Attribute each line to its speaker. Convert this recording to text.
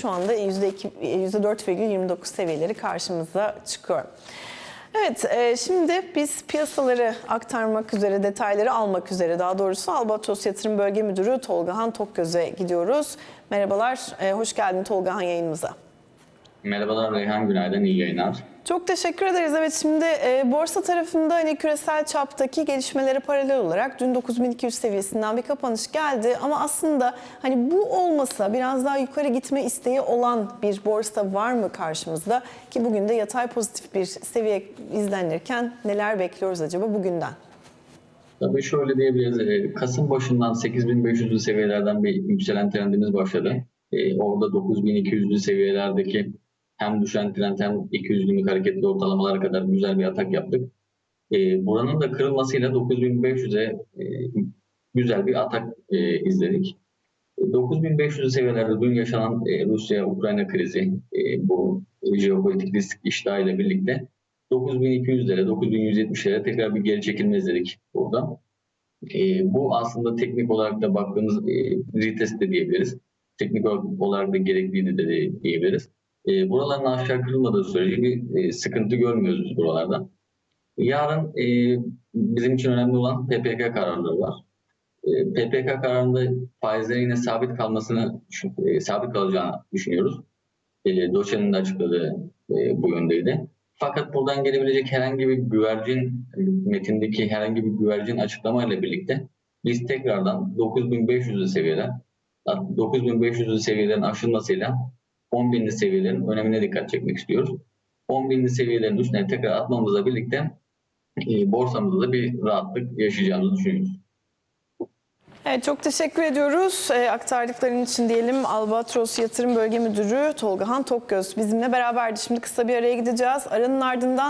Speaker 1: Şu anda %2 %4,29 seviyeleri karşımıza çıkıyor. Evet, e, şimdi biz piyasaları aktarmak üzere, detayları almak üzere daha doğrusu Albatros Yatırım Bölge Müdürü Tolgahan Tokgöz'e gidiyoruz. Merhabalar, e, hoş geldin Tolgahan yayınımıza.
Speaker 2: Merhabalar Reyhan Günaydın, iyi yayınlar.
Speaker 1: Çok teşekkür ederiz. Evet şimdi e, borsa tarafında hani küresel çaptaki gelişmelere paralel olarak dün 9200 seviyesinden bir kapanış geldi ama aslında hani bu olmasa biraz daha yukarı gitme isteği olan bir borsa var mı karşımızda ki bugün de yatay pozitif bir seviye izlenirken neler bekliyoruz acaba bugünden?
Speaker 2: Tabii şöyle diyebiliriz, e, Kasım başından 8500'lü seviyelerden bir yükselen trendimiz başladı. E, Orada 9200'lü seviyelerdeki hem düşen trend hem 200 günlük hareketli ortalamalara kadar güzel bir atak yaptık. E, Buranın da kırılmasıyla 9500'e e, güzel bir atak e, izledik. 9500 seviyelerde dün yaşanan e, Rusya-Ukrayna krizi, e, bu jeopolitik risk iştahıyla birlikte 9200'lere, 9170'lere tekrar bir geri çekilme izledik burada. E, bu aslında teknik olarak da baktığımız e, retest de diyebiliriz. Teknik olarak da gerekliydi de diyebiliriz. E, buraların aşağı kırılmadığı sürece bir e, sıkıntı görmüyoruz biz buralarda. Yarın e, bizim için önemli olan PPK kararları var. E, PPK kararında faizlerin yine sabit kalmasını e, sabit kalacağını düşünüyoruz. E, Doçen'in de açıkladığı e, bu yöndeydi. Fakat buradan gelebilecek herhangi bir güvercin, metindeki herhangi bir güvercin açıklamayla birlikte biz tekrardan 9500'lü seviyeler, 9500'lü seviyelerin aşılmasıyla 10.000'li seviyelerin önemine dikkat çekmek istiyoruz. 10.000'li seviyelerin üstüne tekrar atmamızla birlikte e, borsamızda da bir rahatlık yaşayacağımızı düşünüyoruz.
Speaker 1: Evet çok teşekkür ediyoruz. E, aktardıkların için diyelim Albatros Yatırım Bölge Müdürü Tolgahan Tokgöz bizimle beraberdi. Şimdi kısa bir araya gideceğiz. Aranın ardından